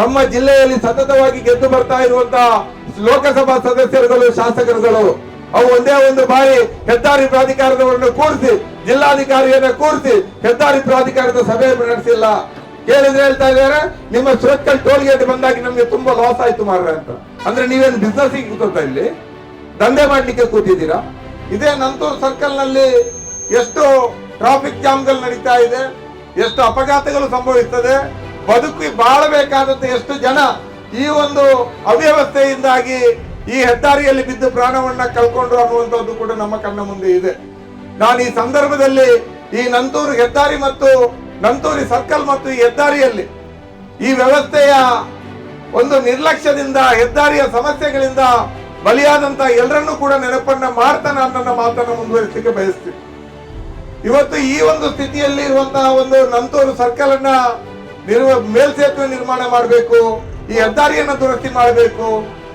ನಮ್ಮ ಜಿಲ್ಲೆಯಲ್ಲಿ ಸತತವಾಗಿ ಗೆದ್ದು ಬರ್ತಾ ಇರುವಂತಹ ಲೋಕಸಭಾ ಸದಸ್ಯರುಗಳು, ಶಾಸಕರುಗಳು, ಅವು ಒಂದೇ ಒಂದು ಬಾರಿ ಹೆದ್ದಾರಿ ಪ್ರಾಧಿಕಾರದವರನ್ನು ಕೂರಿಸಿ, ಜಿಲ್ಲಾಧಿಕಾರಿಯನ್ನ ಕೂರಿಸಿ ಹೆದ್ದಾರಿ ಪ್ರಾಧಿಕಾರದ ಸಭೆ ನಡೆಸಿಲ್ಲ. ಕೇಳಿದ್ರೆ ಹೇಳ್ತಾ ಇದ್ದಾರೆ, ನಿಮ್ಮ ಸುರತ್ಕಲ್ ಟೋಲ್ ಗೇಟ್ ಬಂದಾಗಿ ನಮ್ಗೆ ತುಂಬಾ ಲಾಸ್ ಆಯ್ತು ಮಾರ್ರೆ ಅಂತ. ಅಂದ್ರೆ ನೀವೇನು ಬಿಸ್ನೆಸ್ ಕೂತ ಇಲ್ಲಿ? ದಂಧೆ ಮಾಡ್ಲಿಕ್ಕೆ ಕೂತಿದ್ದೀರಾ? ಇದೇ ನಂತೂರು ಸರ್ಕಲ್ನಲ್ಲಿ ಎಷ್ಟು ಟ್ರಾಫಿಕ್ ಜಾಮ್ಗಳು ನಡೀತಾ ಇದೆ, ಎಷ್ಟು ಅಪಘಾತಗಳು ಸಂಭವಿಸ್ತದೆ ಬದುಕಿ ಬಾಳಬೇಕಾದಂತ ಎಷ್ಟು ಜನ ಈ ಒಂದು ಅವ್ಯವಸ್ಥೆಯಿಂದಾಗಿ ಈ ಹೆದ್ದಾರಿಯಲ್ಲಿ ಬಿದ್ದು ಪ್ರಾಣವನ್ನ ಕಳ್ಕೊಂಡ್ರು ಅನ್ನುವಂಥದ್ದು ಕೂಡ ನಮ್ಮ ಕಣ್ಣ ಮುಂದೆ ಇದೆ. ನಾನು ಈ ಸಂದರ್ಭದಲ್ಲಿ ಈ ನಂತೂರು ಹೆದ್ದಾರಿ ಮತ್ತು ನಂತೂರಿ ಸರ್ಕಲ್ ಮತ್ತು ಈ ಹೆದ್ದಾರಿಯಲ್ಲಿ ಈ ವ್ಯವಸ್ಥೆಯ ಒಂದು ನಿರ್ಲಕ್ಷ್ಯದಿಂದ, ಹೆದ್ದಾರಿಯ ಸಮಸ್ಯೆಗಳಿಂದ ಬಲಿಯಾದಂತ ಎಲ್ಲರನ್ನೂ ಕೂಡ ನೆನಪನ್ನ ಮಾಡ್ತಾ ನಾನು ನನ್ನ ಮಾತನ್ನು ಮುಂದುವರಿಸಲಿಕ್ಕೆ ಬಯಸ್ತೀನಿ. ಇವತ್ತು ಈ ಒಂದು ಸ್ಥಿತಿಯಲ್ಲಿ ಇರುವಂತಹ ಒಂದು ನಂತೂರು ಸರ್ಕಲ್ ಅನ್ನ ನಿರ್ವ ಮೇಲ್ಸೇತುವೆ ನಿರ್ಮಾಣ ಮಾಡಬೇಕು, ಈ ಹೆದ್ದಾರಿಯನ್ನು ದುರಸ್ತಿ ಮಾಡಬೇಕು.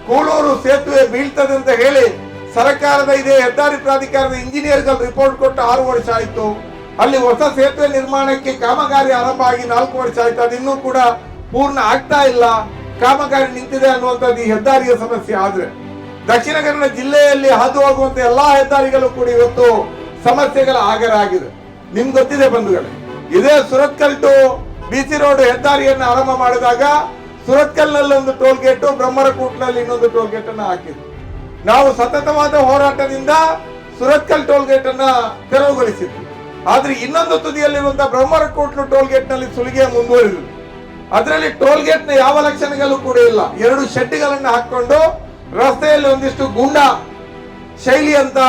ಕೂಳೂರು ಸೇತುವೆ ಬೀಳ್ತದೆ ಅಂತ ಹೇಳಿ ಸರ್ಕಾರದ ಇದೇ ಹೆದ್ದಾರಿ ಪ್ರಾಧಿಕಾರದ ಇಂಜಿನಿಯರ್ಗಳು ರಿಪೋರ್ಟ್ ಕೊಟ್ಟು ಆರು ವರ್ಷ ಆಯಿತು. ಅಲ್ಲಿ ಹೊಸ ಸೇತುವೆ ನಿರ್ಮಾಣಕ್ಕೆ ಕಾಮಗಾರಿ ಆರಂಭ ಆಗಿ ನಾಲ್ಕು ವರ್ಷ ಆಯ್ತು. ಅದು ಇನ್ನೂ ಕೂಡ ಪೂರ್ಣ ಆಗ್ತಾ ಇಲ್ಲ. ಕಾಮಗಾರಿ ನಿಂತಿದೆ ಅನ್ನುವಂಥದ್ದು ಈ ಹೆದ್ದಾರಿಯ ಸಮಸ್ಯೆ ಆದ್ರೆ. ದಕ್ಷಿಣ ಕನ್ನಡ ಜಿಲ್ಲೆಯಲ್ಲಿ ಹಾದು ಹೋಗುವಂತ ಎಲ್ಲಾ ಹೆದ್ದಾರಿಗಳು ಕೂಡ ಇವತ್ತು ಸಮಸ್ಯೆಗಳ ಆಗರ ಆಗಿದೆ ನಿಮ್ಗೆ ಗೊತ್ತಿದೆ ಬಂಧುಗಳೇ, ಇದೇ ಸುರತ್ಕಲ್ ಬಿಸಿ ರೋಡ್ ಹೆದ್ದಾರಿಯನ್ನು ಆರಂಭ ಮಾಡಿದಾಗ ಸುರತ್ಕಲ್ನಲ್ಲಿ ಒಂದು ಟೋಲ್ ಗೇಟ್, ಬ್ರಹ್ಮರಕೂಟ್ನಲ್ಲಿ ಇನ್ನೊಂದು ಟೋಲ್ ಗೇಟ್ ಅನ್ನು ಹಾಕಿದ್ರು. ನಾವು ಸತತವಾದ ಹೋರಾಟದಿಂದ ಸುರತ್ಕಲ್ ಟೋಲ್ ಗೇಟ್ ಅನ್ನ ತೆರವುಗೊಳಿಸಿದ್ವಿ. ಆದ್ರೆ ಇನ್ನೊಂದು ತುದಿಯಲ್ಲಿರುವಂತಹ ಬ್ರಹ್ಮರಕೂಟ್ಲು ಟೋಲ್ ಗೇಟ್ನಲ್ಲಿ ಸುಲಿಗೆ ಮುಂದುವರಿದ್ರು ಅದರಲ್ಲಿ ಟೋಲ್ ಗೇಟ್ನ ಯಾವ ಲಕ್ಷಣಗಳು ಕೂಡ ಇಲ್ಲ. ಎರಡು ಶೆಡ್ಗಳನ್ನು ಹಾಕೊಂಡು ರಸ್ತೆಯಲ್ಲಿ ಒಂದಿಷ್ಟು ಗುಂಡ ಶೈಲಿ ಅಂತ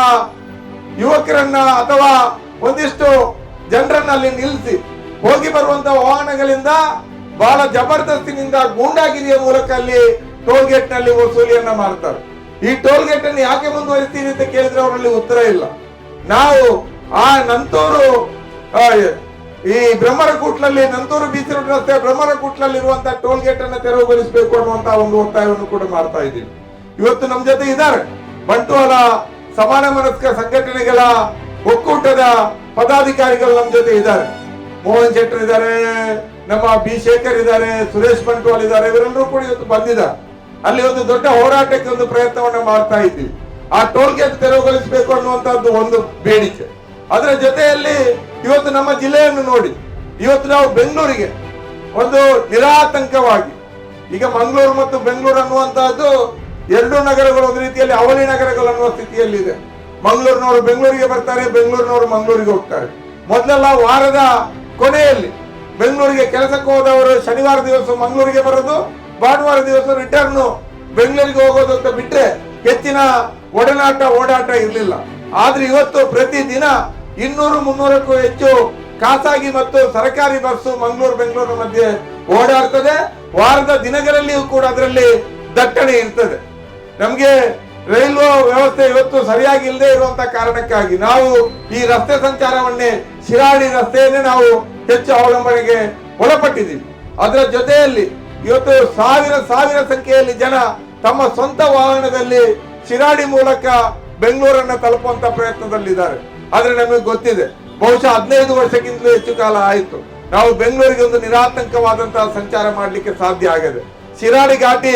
ಯುವಕರನ್ನ ಅಥವಾ ಒಂದಿಷ್ಟು ಜನರನ್ನ ಅಲ್ಲಿ ನಿಲ್ಲಿಸಿ ಹೋಗಿ ಬರುವಂತ ವಾಹನಗಳಿಂದ ಬಹಳ ಜಬರ್ದಸ್ತಿನಿಂದ ಗೂಂಡಾಗಿರಿಯ ಮೂಲಕ ಅಲ್ಲಿ ಟೋಲ್ ಗೇಟ್ನಲ್ಲಿ ವಸೂಲಿಯನ್ನ ಮಾಡ್ತಾರೆ. ಈ ಟೋಲ್ ಗೇಟ್ ಅನ್ನು ಯಾಕೆ ಮುಂದುವರಿಸ್ತೀವಿ ಅಂತ ಕೇಳಿದ್ರೆ ಅವರಲ್ಲಿ ಉತ್ತರ ಇಲ್ಲ. ನಾವು ಆ ನಂತೂರು ಈ ಈ ಬ್ರಹ್ಮರಕೂಟ್ನಲ್ಲಿ ನಂತೂರು ಬೀಚ್ ರೋಡ್ ರಸ್ತೆ ಬ್ರಹ್ಮರಕೂಟ್ನಲ್ಲಿ ಇರುವಂತ ಟೋಲ್ ಗೇಟ್ ಅನ್ನು ತೆರವುಗೊಳಿಸಬೇಕು ಅನ್ನುವಂತ ಒಂದು ಒತ್ತಾಯವನ್ನು ಕೂಡ ಮಾಡ್ತಾ ಇದ್ದೀವಿ ಇವತ್ತು ನಮ್ಮ ಜೊತೆ ಇದ್ದಾರೆ ಬಂಟ್ವಾಳ ಸಮಾನ ಮನಸ್ಕ ಸಂಘಟನೆಗಳ ಒಕ್ಕೂಟದ ಪದಾಧಿಕಾರಿಗಳು ನಮ್ಮ ಜೊತೆ ಇದ್ದಾರೆ. ಮೋಹನ್ ಶೆಟ್ಟರ್ ಇದ್ದಾರೆ, ನಮ್ಮ ಬಿ ಶೇಖರ್ ಇದ್ದಾರೆ, ಸುರೇಶ್ ಬಂಟ್ವಾಲ್ ಇದ್ದಾರೆ, ಇವರೆಲ್ಲರೂ ಕೂಡ ಇವತ್ತು ಬಂದಿದ. ಅಲ್ಲಿ ಒಂದು ದೊಡ್ಡ ಹೋರಾಟಕ್ಕೆ ಒಂದು ಪ್ರಯತ್ನವನ್ನ ಮಾಡ್ತಾ ಇದ್ದೀವಿ. ಆ ಟೋಲ್ ಗೇಟ್ ತೆರವುಗೊಳಿಸಬೇಕು ಅನ್ನುವಂತಹದ್ದು ಒಂದು ಬೇಡಿಕೆ. ಅದರ ಜೊತೆಯಲ್ಲಿ ಇವತ್ತು ನಮ್ಮ ಜಿಲ್ಲೆಯನ್ನು ನೋಡಿ, ಇವತ್ತು ನಾವು ಬೆಂಗಳೂರಿಗೆ ಒಂದು ನಿರಾತಂಕವಾಗಿ, ಈಗ ಮಂಗಳೂರು ಮತ್ತು ಬೆಂಗಳೂರು ಅನ್ನುವಂತಹದ್ದು ಎರಡು ನಗರಗಳು ಒಂದು ರೀತಿಯಲ್ಲಿ ಅವಳಿ ನಗರಗಳು ಅನ್ನುವ ಸ್ಥಿತಿಯಲ್ಲಿದೆ. ಮಂಗಳೂರಿನವರು ಬೆಂಗಳೂರಿಗೆ ಬರ್ತಾರೆ, ಬೆಂಗಳೂರಿನವರು ಮಂಗಳೂರಿಗೆ ಹೋಗ್ತಾರೆ. ಮೊದಲೆಲ್ಲ ವಾರದ ಕೊನೆಯಲ್ಲಿ ಬೆಂಗಳೂರಿಗೆ ಕೆಲಸಕ್ಕೆ ಹೋದವರು ಶನಿವಾರ ದಿವಸ ಮಂಗಳೂರಿಗೆ ಬರೋದು, ಭಾನುವಾರ ದಿವಸ ರಿಟರ್ನ್ ಬೆಂಗಳೂರಿಗೆ ಹೋಗೋದು ಅಂತ ಬಿಟ್ಟರೆ ಹೆಚ್ಚಿನ ಒಡನಾಟ, ಓಡಾಟ ಇರಲಿಲ್ಲ. ಆದ್ರೆ ಇವತ್ತು ಪ್ರತಿದಿನ ಇನ್ನೂರು, ಮುನ್ನೂರಕ್ಕೂ ಹೆಚ್ಚು ಖಾಸಗಿ ಮತ್ತು ಸರ್ಕಾರಿ ಬಸ್ಸು ಮಂಗಳೂರು, ಬೆಂಗಳೂರು ಮಧ್ಯೆ ಓಡಾಡ್ತದೆ. ವಾರದ ದಿನಗಳಲ್ಲಿಯೂ ಕೂಡ ಅದರಲ್ಲಿ ದಟ್ಟಣೆ ಇರ್ತದೆ. ನಮಗೆ ರೈಲ್ವೆ ವ್ಯವಸ್ಥೆ ಇವತ್ತು ಸರಿಯಾಗಿ ಇಲ್ಲದೆ ಇರುವಂತ ಕಾರಣಕ್ಕಾಗಿ ನಾವು ಈ ರಸ್ತೆ ಸಂಚಾರವನ್ನೇ ಶಿರಾಡಿ ರಸ್ತೆಯನ್ನೇ ನಾವು ಹೆಚ್ಚು ಅವಲಂಬನೆಗೆ ಒಳಪಟ್ಟಿದ್ದೀವಿ. ಅದರ ಜೊತೆಯಲ್ಲಿ ಇವತ್ತು ಸಾವಿರ ಸಾವಿರ ಸಂಖ್ಯೆಯಲ್ಲಿ ಜನ ತಮ್ಮ ಸ್ವಂತ ವಾಹನದಲ್ಲಿ ಶಿರಾಡಿ ಮೂಲಕ ಬೆಂಗಳೂರನ್ನ ತಲುಪುವಂತ ಪ್ರಯತ್ನದಲ್ಲಿದ್ದಾರೆ. ಆದ್ರೆ ನಮಗೆ ಗೊತ್ತಿದೆ, ಬಹುಶಃ ಹದಿನೈದು ವರ್ಷಕ್ಕಿಂತಲೂ ಹೆಚ್ಚು ಕಾಲ ಆಯಿತು. ನಾವು ಬೆಂಗಳೂರಿಗೆ ಒಂದು ನಿರಾತಂಕವಾದಂತಹ ಸಂಚಾರ ಮಾಡಲಿಕ್ಕೆ ಸಾಧ್ಯ ಆಗಿದೆ. ಶಿರಾಡಿ ಘಾಟಿ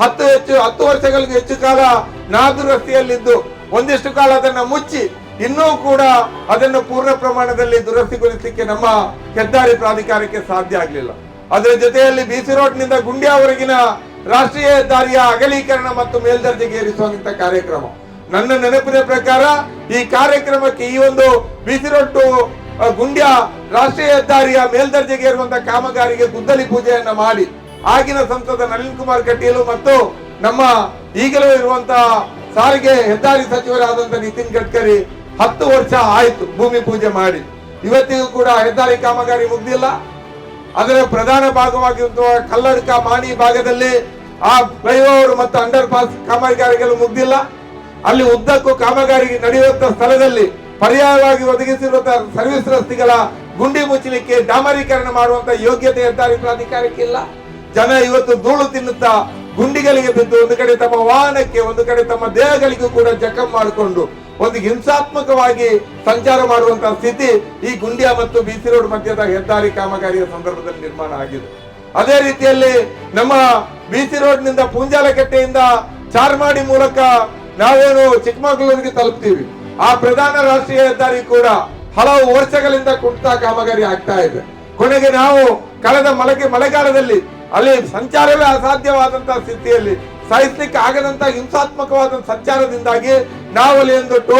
ಹತ್ತು ಹೆಚ್ಚು, ಹತ್ತು ವರ್ಷಗಳಿಗೆ ಹೆಚ್ಚು ಕಾಲ ನಾದು ರಸ್ತೆಯಲ್ಲಿದ್ದು ಒಂದಿಷ್ಟು ಕಾಲ ಅದನ್ನ ಮುಚ್ಚಿ ಇನ್ನೂ ಕೂಡ ಅದನ್ನು ಪೂರ್ಣ ಪ್ರಮಾಣದಲ್ಲಿ ದುರಸ್ತಿಗೊಳಿಸಲಿಕ್ಕೆ ನಮ್ಮ ಹೆದ್ದಾರಿ ಪ್ರಾಧಿಕಾರಕ್ಕೆ ಸಾಧ್ಯ ಆಗಲಿಲ್ಲ. ಅದರ ಜೊತೆಯಲ್ಲಿ ಬಿಸಿ ರೋಡ್ನಿಂದ ಗುಂಡ್ಯಾವರೆಗಿನ ರಾಷ್ಟ್ರೀಯ ಹೆದ್ದಾರಿಯ ಅಗಲೀಕರಣ ಮತ್ತು ಮೇಲ್ದರ್ಜೆಗೆ ಏರಿಸುವಂತ ಕಾರ್ಯಕ್ರಮ. ನನ್ನ ನೆನಪಿನ ಪ್ರಕಾರ ಈ ಕಾರ್ಯಕ್ರಮಕ್ಕೆ ಈ ಒಂದು ಬಿಸಿ ರೋಡ್ ಗುಂಡ್ಯ ರಾಷ್ಟ್ರೀಯ ಹೆದ್ದಾರಿಯ ಮೇಲ್ದರ್ಜೆಗೆ ಏರುವಂತಹ ಕಾಮಗಾರಿಗೆ ಗುದ್ದಲಿ ಪೂಜೆಯನ್ನ ಮಾಡಿ, ಆಗಿನ ಸಂಸದ ನಳಿನ್ ಕುಮಾರ್ ಕಟೀಲು ಮತ್ತು ನಮ್ಮ ಈಗಲೂ ಇರುವಂತಹ ಸಾರಿಗೆ ಹೆದ್ದಾರಿ ಸಚಿವರಾದಂತಹ ನಿತಿನ್ ಗಡ್ಕರಿ ಹತ್ತು ವರ್ಷ ಆಯ್ತು ಭೂಮಿ ಪೂಜೆ ಮಾಡಿ. ಇವತ್ತಿಗೂ ಕೂಡ ಹೆದ್ದಾರಿ ಕಾಮಗಾರಿ ಮುಗ್ದಿಲ್ಲ. ಅದರ ಪ್ರಧಾನ ಭಾಗವಾಗಿರುವ ಕಲ್ಲಡ್ಕ ಮಾಣಿ ಭಾಗದಲ್ಲಿ ಆ ಫ್ಲೈಓವರ್ ಮತ್ತು ಅಂಡರ್ ಪಾಸ್ ಕಾಮಗಾರಿಗಳು ಮುಗ್ದಿಲ್ಲ. ಅಲ್ಲಿ ಉದ್ದಕ್ಕೂ ಕಾಮಗಾರಿ ನಡೆಯುವಂತ ಸ್ಥಳದಲ್ಲಿ ಪರ್ಯಾಯವಾಗಿ ಒದಗಿಸಿರುವ ಸರ್ವಿಸ್ ರಸ್ತೆಗಳ ಗುಂಡಿ ಮುಚ್ಚಲಿಕ್ಕೆ ಡಾಮರೀಕರಣ ಮಾಡುವಂತ ಯೋಗ್ಯತೆ ಹೆದ್ದಾರಿ ಪ್ರಾಧಿಕಾರಕ್ಕೆ ಇಲ್ಲ. ಜನ ಇವತ್ತು ಧೂಳು ತಿನ್ನುತ್ತಾ ಗುಂಡಿಗಳಿಗೆ ಬಿದ್ದು ಒಂದು ಕಡೆ ತಮ್ಮ ವಾಹನಕ್ಕೆ, ಒಂದು ಕಡೆ ತಮ್ಮ ದೇಹಗಳಿಗೂ ಕೂಡ ಜಖಂ ಮಾಡಿಕೊಂಡು ಒಂದು ಹಿಂಸಾತ್ಮಕವಾಗಿ ಸಂಚಾರ ಮಾಡುವಂತಹ ಸ್ಥಿತಿ ಈ ಗುಂಡಿಯಾ ಮತ್ತು ಬಿಸಿ ರೋಡ್ ಮಧ್ಯದ ಹೆದ್ದಾರಿ ಕಾಮಗಾರಿಯ ಸಂದರ್ಭದಲ್ಲಿ ನಿರ್ಮಾಣ ಆಗಿದೆ. ಅದೇ ರೀತಿಯಲ್ಲಿ ನಮ್ಮ ಬಿಸಿ ರೋಡ್ನಿಂದ ಪೂಂಜಾಲಕಟ್ಟೆಯಿಂದ ಚಾರ್ಮಾಡಿ ಮೂಲಕ ನಾವೇನು ಚಿಕ್ಕಮಗಳೂರಿಗೆ ತಲುಪ್ತೀವಿ. ಆ ಪ್ರಧಾನ ರಾಷ್ಟ್ರೀಯ ಹೆದ್ದಾರಿ ಕೂಡ ಹಲವು ವರ್ಷಗಳಿಂದ ಕುಂಠಿತ ಕಾಮಗಾರಿ ಆಗ್ತಾ ಇದೆ. ಕೊನೆಗೆ ನಾವು ಕಳೆದ ಮಳೆಗೆ ಮಳೆಗಾಲದಲ್ಲಿ ಅಲ್ಲಿ ಸಂಚಾರವೇ ಅಸಾಧ್ಯವಾದಂತಹ ಸ್ಥಿತಿಯಲ್ಲಿ ಸಹಿಸ್ಲಿಕ್ಕೆ ಆಗದಂತ ಹಿಂಸಾತ್ಮಕವಾದ ಸಂಚಾರದಿಂದಾಗಿ ನಾವು ಅಲ್ಲಿ ಒಂದು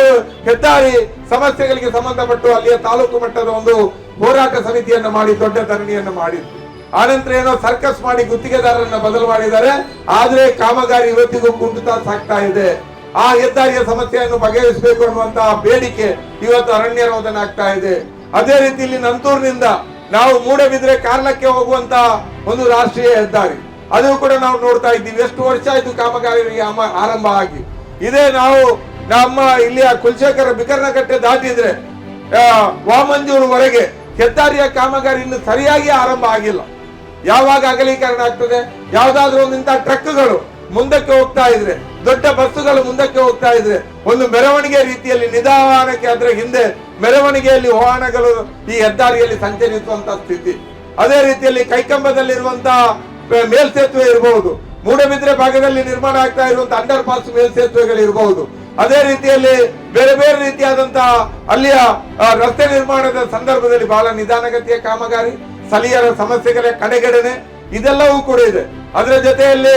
ಹೆದ್ದಾರಿ ಸಮಸ್ಯೆಗಳಿಗೆ ಸಂಬಂಧಪಟ್ಟು ಅಲ್ಲಿಯ ತಾಲೂಕು ಮಟ್ಟದ ಒಂದು ಹೋರಾಟ ಸಮಿತಿಯನ್ನು ಮಾಡಿ, ದೊಡ್ಡ ಧರಣಿಯನ್ನು ಮಾಡಿದ್ವಿ ಆನಂತರ ಏನೋ ಸರ್ಕಸ್ ಮಾಡಿ ಗುತ್ತಿಗೆದಾರರನ್ನ ಬದಲು ಮಾಡಿದ್ದಾರೆ. ಆದ್ರೆ ಕಾಮಗಾರಿ ಇವತ್ತಿಗೂ ಕುಂಠಿತ ಸಾಕ್ತಾ ಇದೆ. ಆ ಹೆದ್ದಾರಿಯ ಸಮಸ್ಯೆಯನ್ನು ಬಗೆಹರಿಸಬೇಕು ಅನ್ನುವಂತಹ ಬೇಡಿಕೆ ಇವತ್ತು ಅರಣ್ಯ ರೋದನ ಆಗ್ತಾ ಇದೆ. ಅದೇ ರೀತಿ ಇಲ್ಲಿ ನಂತೂರಿನಿಂದ ನಾವು ಮೂಡಬಿದ್ರೆ ಕಾರಣಕ್ಕೆ ಹೋಗುವಂತಹ ಒಂದು ರಾಷ್ಟ್ರೀಯ ಹೆದ್ದಾರಿ. ಅದು ಕೂಡ ನಾವು ನೋಡ್ತಾ ಇದ್ದೀವಿ. ಎಷ್ಟು ವರ್ಷ ಆಯಿತು ಕಾಮಗಾರಿ ಆರಂಭ ಆಗಿ. ಇದೇ ನಾವು ನಮ್ಮ ಇಲ್ಲಿಯ ಕುಲಶೇಖರ ಬಿಕರ್ನಕಟ್ಟೆ ದಾಟಿದ್ರೆ ವಾಮಂಜೂರುವರೆಗೆ ಹೆದ್ದಾರಿಯ ಕಾಮಗಾರಿ ಇನ್ನು ಸರಿಯಾಗಿ ಆರಂಭ ಆಗಿಲ್ಲ. ಯಾವಾಗ ಅಗಲೀಕರಣ ಆಗ್ತದೆ? ಯಾವ್ದಾದ್ರು ಒಂದಿಂತ ಟ್ರಕ್ಗಳು ಮುಂದಕ್ಕೆ ಹೋಗ್ತಾ ಇದ್ರೆ, ದೊಡ್ಡ ಬಸ್ಸುಗಳು ಮುಂದಕ್ಕೆ ಹೋಗ್ತಾ ಇದ್ರೆ, ಒಂದು ಮೆರವಣಿಗೆ ರೀತಿಯಲ್ಲಿ ನಿಧಾನಕ್ಕೆ ಅದರ ಹಿಂದೆ ಮೆರವಣಿಗೆಯಲ್ಲಿ ವಾಹನಗಳು ಈ ಹೆದ್ದಾರಿಯಲ್ಲಿ ಸಂಚರಿಸುವಂತ ಸ್ಥಿತಿ. ಅದೇ ರೀತಿಯಲ್ಲಿ ಕೈಕಂಬದಲ್ಲಿರುವಂತಹ ಮೇಲ್ಸೇತುವೆ ಇರಬಹುದು ಮೂಡಬಿದ್ರೆ ಭಾಗದಲ್ಲಿ ನಿರ್ಮಾಣ ಆಗ್ತಾ ಇರುವಂತಹ ಅಂಡರ್ ಪಾಸ್ ಮೇಲ್ಸೇತುವೆಗಳು ಇರಬಹುದು ಅದೇ ರೀತಿಯಲ್ಲಿ ಬೇರೆ ಬೇರೆ ರೀತಿಯಾದಂತಹ ಅಲ್ಲಿಯ ರಸ್ತೆ ನಿರ್ಮಾಣದ ಸಂದರ್ಭದಲ್ಲಿ ಬಹಳ ನಿಧಾನಗತಿಯ ಕಾಮಗಾರಿ, ಸ್ಥಳೀಯರ ಸಮಸ್ಯೆಗಳ ಕಡೆಗಣನೆ ಇದೆಲ್ಲವೂ ಕೂಡ ಇದೆ. ಅದರ ಜೊತೆಯಲ್ಲಿ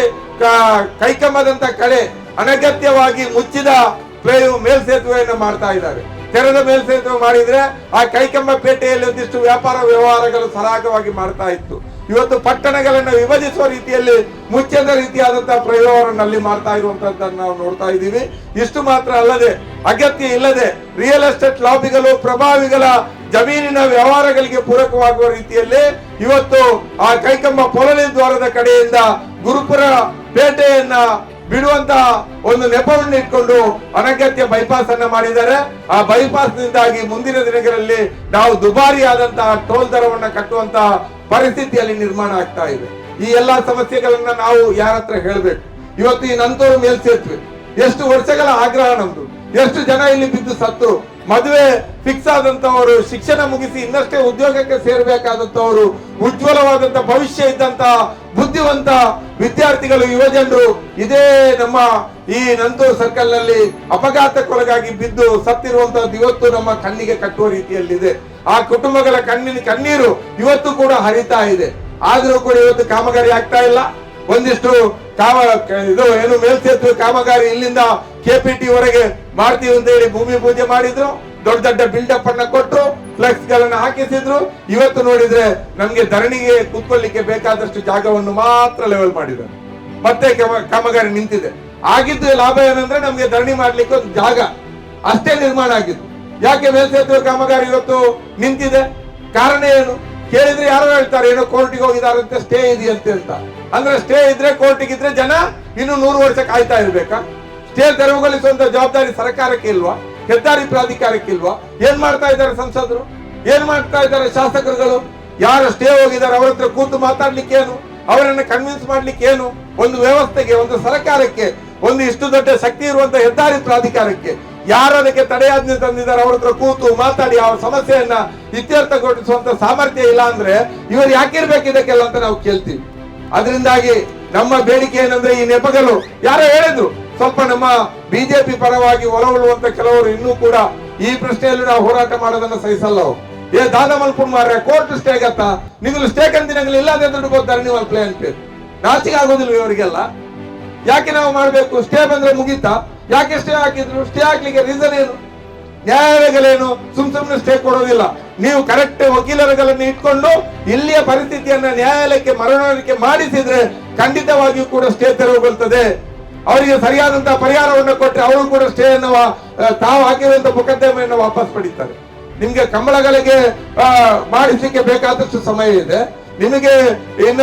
ಕೈಕಂಬದಂತ ಕಡೆ ಅನಗತ್ಯವಾಗಿ ಮುಚ್ಚಿದ ಮೇಲ್ಸೇತುವೆಯನ್ನು ಮಾಡ್ತಾ ಇದ್ದಾರೆ. ತೆರೆದ ಮೇಲ್ಸೇತುವೆ ಮಾಡಿದ್ರೆ ಆ ಕೈಕಂಬ ಪೇಟೆಯಲ್ಲಿ ಒಂದಿಷ್ಟು ವ್ಯಾಪಾರ ವ್ಯವಹಾರಗಳು ಸರಾಗವಾಗಿ ಮಾಡ್ತಾ ಇತ್ತು. ಇವತ್ತು ಪಟ್ಟಣಗಳನ್ನು ವಿಭಜಿಸುವ ರೀತಿಯಲ್ಲಿ ಮುಚ್ಚದ ರೀತಿಯಾದಂತಹ ಪ್ರಯೋಗವನ್ನು ಅಲ್ಲಿ ಮಾಡ್ತಾ ಇರುವಂತದ್ದನ್ನು ನಾವು ನೋಡ್ತಾ ಇದ್ದೀವಿ. ಇಷ್ಟು ಮಾತ್ರ ಅಲ್ಲದೆ, ಅಗತ್ಯ ಇಲ್ಲದೆ ರಿಯಲ್ ಎಸ್ಟೇಟ್ ಲಾಬಿಗಳು ಪ್ರಭಾವಿಗಳ ಜಮೀನಿನ ವ್ಯವಹಾರಗಳಿಗೆ ಪೂರಕವಾಗುವ ರೀತಿಯಲ್ಲಿ ಇವತ್ತು ಆ ಕೈಕಂಬ ಪೊಲನೆ ದ್ವಾರದ ಕಡೆಯಿಂದ ಗುರುಪುರ ಪೇಟೆಯನ್ನ ಬಿಡುವಂತಹ ಒಂದು ನೆಪವನ್ನು ಇಟ್ಕೊಂಡು ಅನಗತ್ಯ ಬೈಪಾಸ್ ಅನ್ನ ಮಾಡಿದ್ದಾರೆ. ಆ ಬೈಪಾಸ್ ನಿಂದಾಗಿ ಮುಂದಿನ ದಿನಗಳಲ್ಲಿ ನಾವು ದುಬಾರಿಯಾದಂತಹ ಟೋಲ್ ದರವನ್ನು ಕಟ್ಟುವಂತಹ ಪರಿಸ್ಥಿತಿಯಲ್ಲಿ ನಿರ್ಮಾಣ ಆಗ್ತಾ ಇದೆ. ಈ ಎಲ್ಲಾ ಸಮಸ್ಯೆಗಳನ್ನ ನಾವು ಯಾರ ಹತ್ರ ಹೇಳ್ಬೇಕು? ಇವತ್ತು ಈ ನಂತೂರು ಮೇಲ್ಸೇತುವೆ. ಎಷ್ಟು ವರ್ಷಗಳ ಆಗ್ರಹ ನಮ್ದು. ಎಷ್ಟು ಜನ ಇಲ್ಲಿ ಬಿದ್ದು ಸತ್ತು. ಮದುವೆ ಫಿಕ್ಸ್ ಆದಂತವರು ಶಿಕ್ಷಣ ಮುಗಿಸಿ ಇನ್ನಷ್ಟೇ ಉದ್ಯೋಗಕ್ಕೆ ಸೇರ್ಬೇಕಾದಂತವರು ಉಜ್ವಲವಾದಂತ ಭವಿಷ್ಯ ಇದ್ದಂತ ಬುದ್ಧಿವಂತ ವಿದ್ಯಾರ್ಥಿಗಳು, ಯುವಜನರು, ಇದೇ ನಮ್ಮ ಈ ನಂತೂರು ಸರ್ಕಲ್ನಲ್ಲಿ ಅಪಘಾತಕ್ಕೊಳಗಾಗಿ ಬಿದ್ದು ಸತ್ತಿರುವಂತಹದ್ದು ಇವತ್ತು ನಮ್ಮ ಕಣ್ಣಿಗೆ ಕಟ್ಟುವ ರೀತಿಯಲ್ಲಿದೆ. ಆ ಕುಟುಂಬಗಳ ಕಣ್ಣಿನ ಕಣ್ಣೀರು ಇವತ್ತು ಕೂಡ ಹರಿತಾ ಇದೆ. ಆದ್ರೂ ಕೂಡ ಇವತ್ತು ಕಾಮಗಾರಿ ಆಗ್ತಾ ಇಲ್ಲ. ಒಂದಿಷ್ಟು ಕಾಮ ಇದು ಏನು ಮೇಲ್ಸೇತುವೆ ಕಾಮಗಾರಿ ಇಲ್ಲಿಂದ ಕೆಪಿಟಿ ವರೆಗೆ ಮಾಡ್ತೀವಿ ಅಂತ ಹೇಳಿ ಭೂಮಿ ಪೂಜೆ ಮಾಡಿದ್ರು. ದೊಡ್ಡ ದೊಡ್ಡ ಬಿಲ್ಡಪ್ ಅನ್ನ ಕೊಟ್ಟರು ಫ್ಲೆಕ್ಸ್ ಗಳನ್ನ ಹಾಕಿಸಿದ್ರು. ಇವತ್ತು ನೋಡಿದ್ರೆ ನಮ್ಗೆ ಧರಣಿಗೆ ಕೂತ್ಕೊಳ್ಳಿಕ್ಕೆ ಬೇಕಾದಷ್ಟು ಜಾಗವನ್ನು ಮಾತ್ರ ಲೆವೆಲ್ ಮಾಡಿದ್ದಾರೆ. ಮತ್ತೆ ಕಾಮ- ಕಾಮಗಾರಿ ನಿಂತಿದೆ. ಆಗಿದ್ದು ಲಾಭ ಏನಂದ್ರೆ ನಮ್ಗೆ ಧರಣಿ ಮಾಡ್ಲಿಕ್ಕೆ ಒಂದು ಜಾಗ. ಅಷ್ಟೇ ನಿರ್ಮಾಣ ಆಗಿದ್ದು. ಯಾಕೆ ಮೇಲ್ಸೇತುವೆ ಕಾಮಗಾರಿ ಇವತ್ತು ನಿಂತಿದೆ? ಕಾರಣ ಏನು? ಕೇಳಿದ್ರೆ ಯಾರು ಹೇಳ್ತಾರೆ, ಏನೋ ಕೋರ್ಟಿಗೆ ಹೋಗಿದಾರಂತೆ, ಸ್ಟೇ ಇದೆಯಂತೆ ಅಂತ. ಅಂದ್ರೆ ಸ್ಟೇ ಇದ್ರೆ ಕೋರ್ಟಿಗೆ ಇದ್ರೆ ಜನ ಇನ್ನು ನೂರು ವರ್ಷ ಕಾಯ್ತಾ ಇರ್ಬೇಕಾ? ಸ್ಟೇ ತೆರವುಗೊಳಿಸುವಂತ ಜವಾಬ್ದಾರಿ ಸರ್ಕಾರಕ್ಕೆ ಇಲ್ವಾ? ಹೆದ್ದಾರಿ ಪ್ರಾಧಿಕಾರಕ್ಕೆ ಇಲ್ವಾ? ಏನ್ ಮಾಡ್ತಾ ಇದ್ದಾರೆ ಸಂಸದರು? ಏನ್ ಮಾಡ್ತಾ ಇದ್ದಾರೆ ಶಾಸಕರುಗಳು? ಯಾರು ಸ್ಟೇ ಹೋಗಿದ್ದಾರೆ? ಅವರ ಹತ್ರ ಕೂತು ಮಾತಾಡ್ಲಿಕ್ಕೆ ಏನು? ಅವರನ್ನು ಕನ್ವಿನ್ಸ್ ಮಾಡ್ಲಿಕ್ಕೆ ಏನು? ಒಂದು ವ್ಯವಸ್ಥೆಗೆ, ಒಂದು ಸರ್ಕಾರಕ್ಕೆ, ಒಂದು ಇಷ್ಟು ದೊಡ್ಡ ಶಕ್ತಿ ಇರುವಂತ ಹೆದ್ದಾರಿ ಪ್ರಾಧಿಕಾರಕ್ಕೆ ಯಾರು ಅದಕ್ಕೆ ತಡೆಯಾಜ್ಞೆ ತಂದಿದ್ದಾರೆ? ಅವ್ರ ಹತ್ರ ಕೂತು ಮಾತಾಡಿ, ಅವ್ರ ಸಮಸ್ಯೆಯನ್ನ ಇತ್ಯರ್ಥಗೊಳಿಸುವಂತ ಸಾಮರ್ಥ್ಯ ಇಲ್ಲ ಅಂದ್ರೆ ಇವರು ಯಾಕಿರ್ಬೇಕು ಇದಕ್ಕೆಲ್ಲ ಅಂತ ನಾವು ಕೇಳ್ತೀವಿ. ಅದರಿಂದಾಗಿ ನಮ್ಮ ಬೇಡಿಕೆ ಏನಂದ್ರೆ ಈ ನೆಪಗಳು. ಯಾರೋ ಹೇಳಿದ್ರು, ಸ್ವಲ್ಪ ನಮ್ಮ ಬಿಜೆಪಿ ಪರವಾಗಿ ಹೊರಗೊಳ್ಳುವಂತ ಕೆಲವರು ಇನ್ನೂ ಕೂಡ ಈ ಪ್ರಶ್ನೆಯಲ್ಲಿ ನಾವು ಹೋರಾಟ ಮಾಡೋದನ್ನ ಸಹಿಸಲ್ಲ. ಏ, ದಾದ ಮಲ್ಪುರ್ ಮಾರ್ರೆ ಕೋರ್ಟ್ ಸ್ಟೇ ಆಗತ್ತಾ? ನೀವು ಸ್ಟೇ ಕಂತಿನಗಳು ಇಲ್ಲ ಅದೇ ದುಡ್ಡು ಗೊತ್ತಾರೆ ನೀವು ಪ್ಲೇ ಅಂತ ನಾಚಿಕೆ ಆಗೋದಿಲ್ಲ ಇವರಿಗೆಲ್ಲ? ಯಾಕೆ ನಾವು ಮಾಡ್ಬೇಕು? ಸ್ಟೇ ಬಂದ್ರೆ ಮುಗೀತಾ? ಯಾಕೆ ಸ್ಟೇ ಹಾಕಿದ್ರು? ಸ್ಟೇ ಹಾಕ್ಲಿಕ್ಕೆ ರೀಸನ್ ಏನು? ನ್ಯಾಯಾಲಯಗಳೇನು ಸುಮ್ ಸುಮ್ನೆ ಸ್ಟೇ ಕೊಡೋದಿಲ್ಲ. ನೀವು ಕರೆಕ್ಟ್ ವಕೀಲರುಗಳನ್ನು ಇಟ್ಕೊಂಡು ಇಲ್ಲಿಯ ಪರಿಸ್ಥಿತಿಯನ್ನ ನ್ಯಾಯಾಲಯಕ್ಕೆ ಮರಣಿಕೆ ಮಾಡಿಸಿದ್ರೆ ಖಂಡಿತವಾಗಿಯೂ ಕೂಡ ಸ್ಟೇ ತೆರವುಗೊಳ್ತದೆ ಅವರಿಗೆ ಸರಿಯಾದಂತಹ ಪರಿಹಾರವನ್ನು ಕೊಟ್ಟರೆ ಅವರು ಕೂಡ ಸ್ಟೇ ಅನ್ನುವ ತಾವು ಹಾಕಿರುವಂತಹ ಮೊಕದ್ದಮೆಯನ್ನು ವಾಪಸ್ ಪಡೀತಾರೆ. ನಿಮ್ಗೆ ಕಂಬಳಗಳಿಗೆ ಮಾಡಿಸ್ಲಿಕ್ಕೆ ಬೇಕಾದಷ್ಟು ಸಮಯ ಇದೆ. ನಿಮಗೆ ಇನ್ನ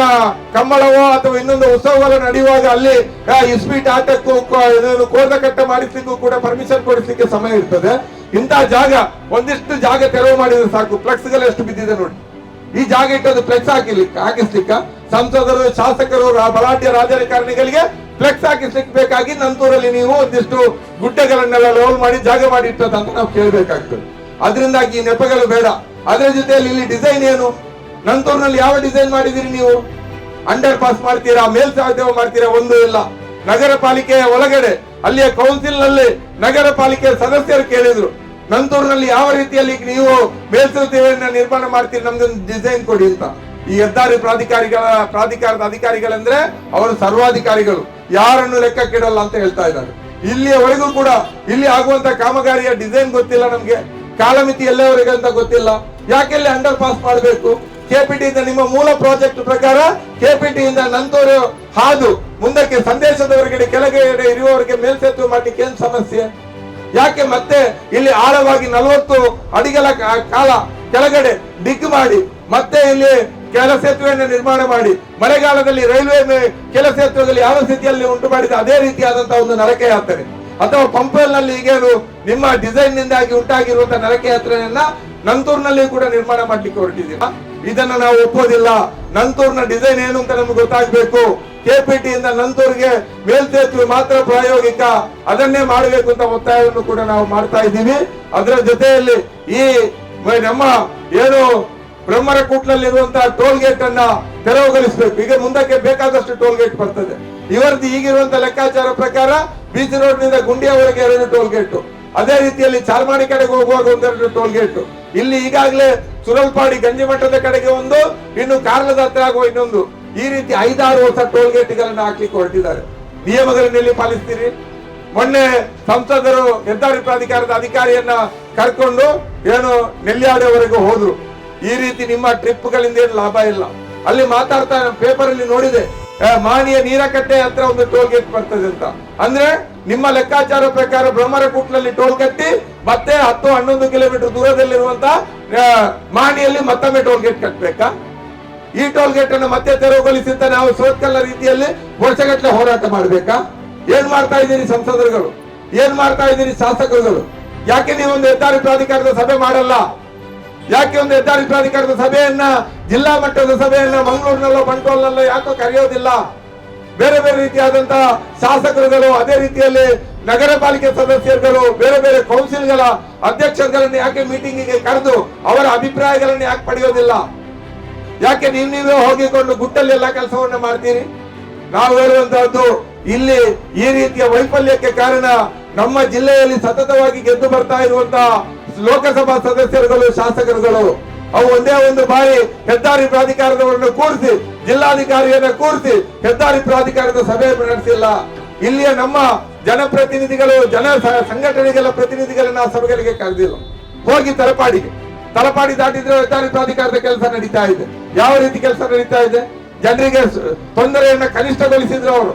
ಕಂಬಳವೋ ಅಥವಾ ಇನ್ನೊಂದು ಉತ್ಸವಗಳು ನಡೆಯುವಾಗ ಅಲ್ಲಿ ಇಸ್ಪೀಟ್ ಆಟಕ್ಕೂ ಕೋ- ಇದನ್ನು ಕೋರ್ದ ಕಟ್ಟ ಮಾಡಿಸ್ಲಿಕ್ಕೂ ಕೂಡ ಪರ್ಮಿಷನ್ ಕೊಡಿಸ್ಲಿಕ್ಕೆ ಸಮಯ ಇರ್ತದೆ. ಇಂತ ಜಾಗ, ಒಂದಿಷ್ಟು ಜಾಗ ತೆರವು ಮಾಡಿದ್ರೆ ಸಾಕು. ಫ್ಲೆಕ್ಸ್ ಎಷ್ಟು ಬಿದ್ದಿದೆ ನೋಡಿ. ಈ ಜಾಗ ಇಟ್ಟದ್ದು ಫ್ಲೆಕ್ಸ್ ಹಾಕಿಲಿಕ್ಕೆ ಹಾಕಿಸ್ಲಿಕ್ಕ. ಸಂಸದರು, ಶಾಸಕರು ಬಲಾಢ್ಯ ರಾಜಕಾರಣಿಗಳಿಗೆ ಫ್ಲೆಕ್ಸ್ ಹಾಕಿಸ್ಲಿಕ್ಕೆ ಬೇಕಾಗಿ ನಂತೂರಲ್ಲಿ ನೀವು ಒಂದಿಷ್ಟು ಗುಡ್ಡೆಗಳನ್ನೆಲ್ಲ ಲೋಲ್ ಮಾಡಿ ಜಾಗ ಮಾಡಿ ಇಟ್ಟದಂತ ನಾವು ಕೇಳಬೇಕಾಗ್ತದೆ. ಅದರಿಂದಾಗಿ ಈ ನೆಪಗಳು ಬೇಡ. ಅದರ ಜೊತೆಯಲ್ಲಿ ಇಲ್ಲಿ ಡಿಸೈನ್ ಏನು? ನಂತೂರಿನಲ್ಲಿ ಯಾವ ಡಿಸೈನ್ ಮಾಡಿದಿರಿ ನೀವು? ಅಂಡರ್ ಪಾಸ್ ಮಾಡ್ತೀರಾ ಮೇಲ್ಸಾಧ್ಯವ ಮಾಡ್ತೀರಾ? ಒಂದು ಇಲ್ಲ. ನಗರ ಪಾಲಿಕೆಯ ಒಳಗಡೆ, ಅಲ್ಲಿಯ ಕೌನ್ಸಿಲ್ನಲ್ಲಿ ನಗರ ಪಾಲಿಕೆಯ ಸದಸ್ಯರು ಕೇಳಿದ್ರು. ನಂತೂರಿನಲ್ಲಿ ಯಾವ ರೀತಿಯಲ್ಲಿ ನೀವು ಮೇಲ್ಸೇತುವೆಯನ್ನ ನಿರ್ಮಾಣ ಮಾಡ್ತೀರಿ, ನಮ್ದೊಂದು ಡಿಸೈನ್ ಕೊಡಿ ಅಂತ. ಈ ಹೆದ್ದಾರಿ ಪ್ರಾಧಿಕಾರಿಗಳ, ಪ್ರಾಧಿಕಾರದ ಅಧಿಕಾರಿಗಳಂದ್ರೆ ಅವರು ಸರ್ವಾಧಿಕಾರಿಗಳು. ಯಾರನ್ನು ಲೆಕ್ಕಕ್ಕಿಡಲ್ಲ ಅಂತ ಹೇಳ್ತಾ ಇದ್ದಾರೆ. ಇಲ್ಲಿಯವರೆಗೂ ಕೂಡ, ಇಲ್ಲಿ ಆಗುವಂತ ಕಾಮಗಾರಿಯ ಡಿಸೈನ್ ಗೊತ್ತಿಲ್ಲ ನಮ್ಗೆ. ಕಾಲಮಿತಿ ಎಲ್ಲವರೆಗೆ ಅಂತ ಗೊತ್ತಿಲ್ಲ. ಯಾಕೆಲ್ಲಿ ಅಂಡರ್ ಪಾಸ್ ಮಾಡಬೇಕು? ಕೆಪಿಟಿ ಇಂದ ನಿಮ್ಮ ಮೂಲ ಪ್ರಾಜೆಕ್ಟ್ ಪ್ರಕಾರ ಕೆಪಿಟಿ ಇಂದ ನಂತೂರು ಹಾದು ಮುಂದಕ್ಕೆ ಸಂದೇಶದವರೆಗೆ ಕೆಳಗಡೆ ಇರುವವರಿಗೆ ಮೇಲ್ಸೇತುವೆ ಮಾಡಲಿಕ್ಕೆ ಏನ್ ಸಮಸ್ಯೆ? ಯಾಕೆ ಮತ್ತೆ ಇಲ್ಲಿ ಆಳವಾಗಿ ನಲವತ್ತು ಅಡಿಗಲ ಕಾಲ ಕೆಳಗಡೆ ಡಿಗ್ ಮಾಡಿ, ಮತ್ತೆ ಇಲ್ಲಿ ಕೆಲ ಸೇತುವೆಯನ್ನು ನಿರ್ಮಾಣ ಮಾಡಿ, ಮಳೆಗಾಲದಲ್ಲಿ ರೈಲ್ವೆ ಕೆಲ ಸೇತುವೆಗಳಲ್ಲಿ ಯಾವ ಸ್ಥಿತಿಯಲ್ಲಿ ಉಂಟು ಮಾಡಿದ ಅದೇ ರೀತಿಯಾದಂತಹ ಒಂದು ನರಕ ಯಾತ್ರೆ ಅಥವಾ ಪಂಪಲ್ನಲ್ಲಿ ಈಗೇನು ನಿಮ್ಮ ಡಿಸೈನ್ ನಿಂದಾಗಿ ಉಂಟಾಗಿರುವಂತಹ ನರಕ ಯಾತ್ರೆಯನ್ನ ನಂತೂರ್ನಲ್ಲಿ ಕೂಡ ನಿರ್ಮಾಣ ಮಾಡ್ಲಿಕ್ಕೆ ಹೊರಟಿದ್ದೀರಾ? ಇದನ್ನ ನಾವು ಒಪ್ಪೋದಿಲ್ಲ. ನಂತೂರ್ನ ಡಿಸೈನ್ ಏನು ಅಂತ ನಮ್ಗೆ ಗೊತ್ತಾಗ್ಬೇಕು. ಕೆಪಿಟಿ ಇಂದ ನಂತೂರ್ಗೆ ಮೇಲ್ಸೇತುವೆ ಮಾತ್ರ ಪ್ರಾಯೋಗಿಕ. ಅದನ್ನೇ ಮಾಡಬೇಕು ಅಂತ ಒತ್ತಾಯವನ್ನು ಕೂಡ ನಾವು ಮಾಡ್ತಾ ಇದ್ದೀವಿ. ಅದರ ಜೊತೆಯಲ್ಲಿ ಈ ನಮ್ಮ ಏನು ಬ್ರಹ್ಮರ ಕೂಟ್ಲಲ್ಲಿರುವಂತಹ ಟೋಲ್ ಗೇಟ್ ಅನ್ನ ತೆರವುಗೊಳಿಸಬೇಕು. ಈಗ ಮುಂದಕ್ಕೆ ಬೇಕಾದಷ್ಟು ಟೋಲ್ ಗೇಟ್ ಬರ್ತದೆ. ಇವರದ್ದು ಈಗಿರುವಂತಹ ಲೆಕ್ಕಾಚಾರ ಪ್ರಕಾರ ಬೀಚ್ ರೋಡ್ನಿಂದ ಗುಂಡಿಯವರೆಗೆ ಎರಡು ಟೋಲ್ ಗೇಟ್ ಅದೇ ರೀತಿಯಲ್ಲಿ ಚಾರ್ಮಾಡಿ ಕಡೆಗೆ ಹೋಗುವಾಗ ಒಂದೆರಡು ಟೋಲ್ ಗೇಟ್ ಇಲ್ಲಿ ಈಗಾಗಲೇ ಸುರಲ್ಪಾಡಿ ಗಂಜಿಮಠದ ಕಡೆಗೆ ಒಂದು, ಇನ್ನು ಕಾರ್ಲದ ಹತ್ರ ಆಗುವ ಇನ್ನೊಂದು. ಈ ರೀತಿ ಐದಾರು ಹೊಸ ಟೋಲ್ ಗೇಟ್ಗಳನ್ನು ಹಾಕ್ಲಿಕ್ಕೆ ಹೊರಟಿದ್ದಾರೆ ನಿಯಮಗಳನ್ನ ಎಲ್ಲಿ ಪಾಲಿಸ್ತೀರಿ? ಮೊನ್ನೆ ಸಂಸದರು ಹೆದ್ದಾರಿ ಪ್ರಾಧಿಕಾರದ ಅಧಿಕಾರಿಯನ್ನ ಕರ್ಕೊಂಡು ಏನು ನೆಲ್ಯಾಡವರೆಗೂ ಹೋದ್ರು. ಈ ರೀತಿ ನಿಮ್ಮ ಟ್ರಿಪ್ ಗಳಿಂದ ಏನು ಲಾಭ ಇಲ್ಲ. ಅಲ್ಲಿ ಮಾತಾಡ್ತಾ ಪೇಪರ್ ಅಲ್ಲಿ ನೋಡಿದೆ ಮಾನಿಯ ನೀರಕಟ್ಟೆ ಹತ್ರ ಒಂದು ಟೋಲ್ ಗೇಟ್ ಬರ್ತದೆ ಅಂತ. ಅಂದ್ರೆ ನಿಮ್ಮ ಲೆಕ್ಕಾಚಾರ ಪ್ರಕಾರ ಬ್ರಹ್ಮರಕೂಟ್ನಲ್ಲಿ ಟೋಲ್ ಕಟ್ಟಿ ಮತ್ತೆ ಹತ್ತು ಹನ್ನೊಂದು ಕಿಲೋಮೀಟರ್ ದೂರದಲ್ಲಿರುವಂತಹ ಮಾಣಿಯಲ್ಲಿ ಮತ್ತೊಮ್ಮೆ ಟೋಲ್ ಗೇಟ್ ಕಟ್ಟಬೇಕಾ ಈ ಟೋಲ್ ಗೇಟ್ ಅನ್ನು ಮತ್ತೆ ತೆರವುಗೊಳಿಸಿ ಅಂತ ನಾವು ಸೋತ್ಕಲ್ಲ ರೀತಿಯಲ್ಲಿ ವರ್ಷಗಟ್ಟಲೆ ಹೋರಾಟ ಮಾಡ್ಬೇಕಾ? ಏನ್ ಮಾಡ್ತಾ ಇದ್ದೀರಿ ಸಂಸದರುಗಳು? ಏನ್ ಮಾಡ್ತಾ ಇದ್ದೀರಿ ಶಾಸಕರುಗಳು? ಯಾಕೆ ನೀವು ಒಂದು ಹೆದ್ದಾರಿ ಪ್ರಾಧಿಕಾರದ ಸಭೆ ಮಾಡಲ್ಲ? ಯಾಕೆ ಒಂದು ಹೆದ್ದಾರಿ ಪ್ರಾಧಿಕಾರದ ಸಭೆಯನ್ನ, ಜಿಲ್ಲಾ ಮಟ್ಟದ ಸಭೆಯನ್ನ, ಮಂಗಳೂರಿನಲ್ಲೋ, ಬಂಟ್ವಾಲ್ನಲ್ಲೋ ಯಾಕೋ ಕರೆಯೋದಿಲ್ಲ? ಬೇರೆ ಬೇರೆ ರೀತಿಯಾದಂತಹ ಶಾಸಕರುಗಳು, ಅದೇ ರೀತಿಯಲ್ಲಿ ನಗರ ಪಾಲಿಕೆ ಸದಸ್ಯರುಗಳು, ಬೇರೆ ಬೇರೆ ಕೌನ್ಸಿಲ್ಗಳ ಅಧ್ಯಕ್ಷರುಗಳನ್ನು ಯಾಕೆ ಮೀಟಿಂಗಿಗೆ ಕರೆದು ಅವರ ಅಭಿಪ್ರಾಯಗಳನ್ನು ಯಾಕೆ ಪಡೆಯೋದಿಲ್ಲ? ಯಾಕೆ ನೀವು ನೀವೇ ಹೋಗಿಕೊಂಡು ಗುಟ್ಟಲ್ಲಿ ಎಲ್ಲ ಕೆಲಸವನ್ನ ಮಾಡ್ತೀರಿ? ನಾವು ಹೇಳುವಂತಹದ್ದು, ಇಲ್ಲಿ ಈ ರೀತಿಯ ವೈಫಲ್ಯಕ್ಕೆ ಕಾರಣ ನಮ್ಮ ಜಿಲ್ಲೆಯಲ್ಲಿ ಸತತವಾಗಿ ಗೆದ್ದು ಬರ್ತಾ ಇರುವಂತಹ ಲೋಕಸಭಾ ಸದಸ್ಯರುಗಳು, ಶಾಸಕರುಗಳು. ಅವು ಒಂದೇ ಒಂದು ಬಾರಿ ಹೆದ್ದಾರಿ ಪ್ರಾಧಿಕಾರದವರನ್ನು ಕೂರಿಸಿ, ಜಿಲ್ಲಾಧಿಕಾರಿಯನ್ನ ಕೂರಿಸಿ ಹೆದ್ದಾರಿ ಪ್ರಾಧಿಕಾರದ ಸಭೆ ನಡೆಸಿಲ್ಲ. ಇಲ್ಲಿಯ ನಮ್ಮ ಜನಪ್ರತಿನಿಧಿಗಳು, ಜನ ಸಂಘಟನೆಗಳ ಪ್ರತಿನಿಧಿಗಳನ್ನ ಸಭೆಗಳಿಗೆ ಕರೆದಿಲ್ಲ. ಹೋಗಿ ತಲಪಾಡಿಗೆ. ತಲಪಾಡಿ ದಾಟಿದ್ರೆ ಹೆದ್ದಾರಿ ಪ್ರಾಧಿಕಾರದ ಕೆಲಸ ನಡೀತಾ ಇದೆ. ಯಾವ ರೀತಿ ಕೆಲಸ ನಡೀತಾ ಇದೆ? ಜನರಿಗೆ ತೊಂದರೆಯನ್ನ ಕನಿಷ್ಠಗೊಳಿಸಿದ್ರು ಅವರು.